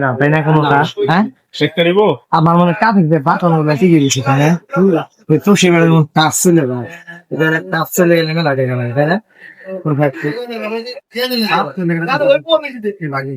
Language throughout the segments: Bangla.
না তাই না কোনো কাজ? হ্যাঁ? নিব? আমার মনে কাজ দিতে বাটনগুলো ঠিক দিয়েছি তাই না ওই তো সেবার কাজ চলে যায়। কাজ চলে গেলে মেলা টাকা লাগে তাই না? লাগে।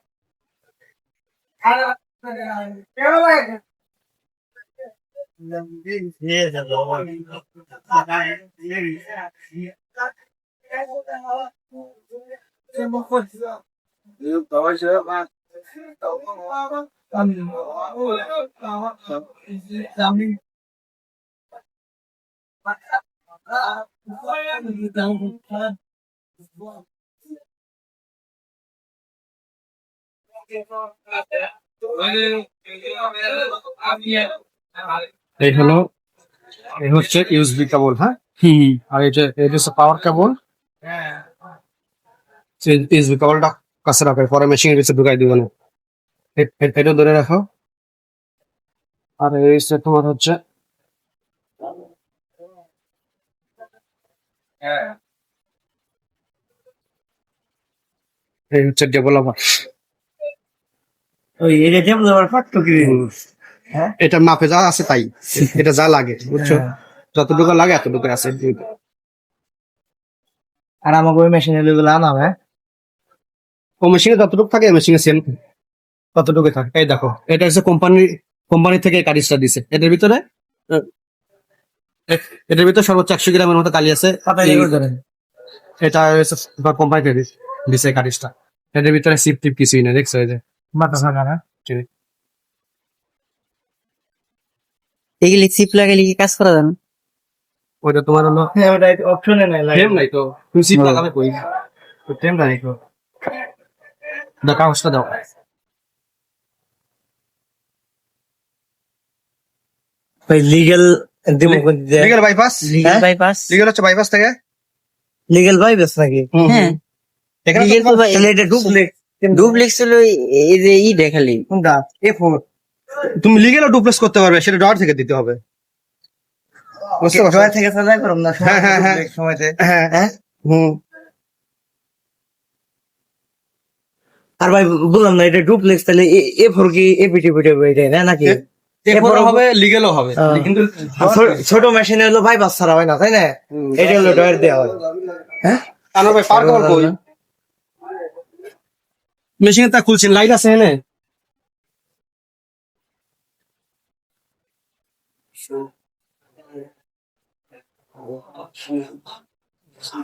好了，这个别问了。冷静些，老王。也别，说的说，不会。你，等我，我等我。等。啊，我等。এই হলো এই হচ্ছে ইউএসবি কেবল হ্যাঁ? আর এটা এটা হচ্ছে পাওয়ার কেবল ইউএসবি কেবলটা কাছে রাখো পরে মেশিনের কাছে ঢুকাই দিব না এ- এ- এটা ধরে রাখো। আর এই তোমার হচ্ছে এই হচ্ছে ডেভেলপার ওই এটা যেমন আমার এটা মাপে যা আছে তাই। এটা যা লাগে বুঝছ? যতটুকু লাগে এতটুকু আছে। আর আমাকে ওই মেশিনে গুলো আনাম হ্যাঁ? ও মেশিনে যতটুকু থাকে মেশিনে সেম ততটুকু থাকে। এই দেখো এটা হচ্ছে কোম্পানি কোম্পানি থেকে এই কারিজটা দিছে। এটার ভিতরে এটার ভিতরে সর্বোচ্চ একশো গ্রামের মতো কালি আছে। এগুলো এটা কোম্পানি থেকে দিছে এই কারিজটা। এটার ভিতরে সিপ টিপ কিছুই না দেখছ এই যে? মাথা থাকা না? এগুলি চিপ লাগালে কি কাজ করা জানো ওইটা তোমার হলো হ্যাঁ ওটা অপশনে নাই লাগে। নাই তো। তুমি সিপ লাগাবে কই? তো টেম নাই তো। দাও কাগজটা দাও। ওই legal legal bypass legal bypass legal হচ্ছে বাইপাস থেকে? লিগ্যাল ভাই বেশ নাকি? হ্যাঁ। এখানে এটা ডুপ্লেক্স ডুপ্লেক্স হলো এই যে ই দেখালি। কোনটা? এ ফোর তুমি লিগেল ডুপ্লেস করতে পারবে সেটা ডর থেকে দিতে হবে। বুঝতে পারছ? থেকে সাজাই করুন না হ্যাঁ, হ্যাঁ, হ্যাঁ। সময়তে। হ্যাঁ। হ্যাঁ? হুম। আর ভাই বললাম না এটা ডুপ্লেক্স তাহলে এ ফোর কি এ পিটি পিটি এটা না নাকি হবে লিগেলও হবে। কিন্তু ছোট মেশিনে হলো ভাই বাস ছাড়া হয় না তাই না? এটা হলো ডয়ের দেওয়া হয়। হ্যাঁ? ভাই পার কই? মেশিনে তা খুলছেন লাইট আছে এনে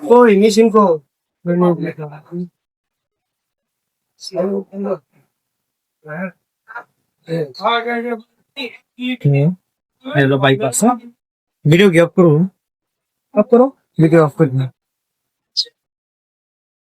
কই মেশিন কো হ্যালো বাইপাস ভিডিও কি অফ করুন অফ করো ভিডিও অফ করে দিন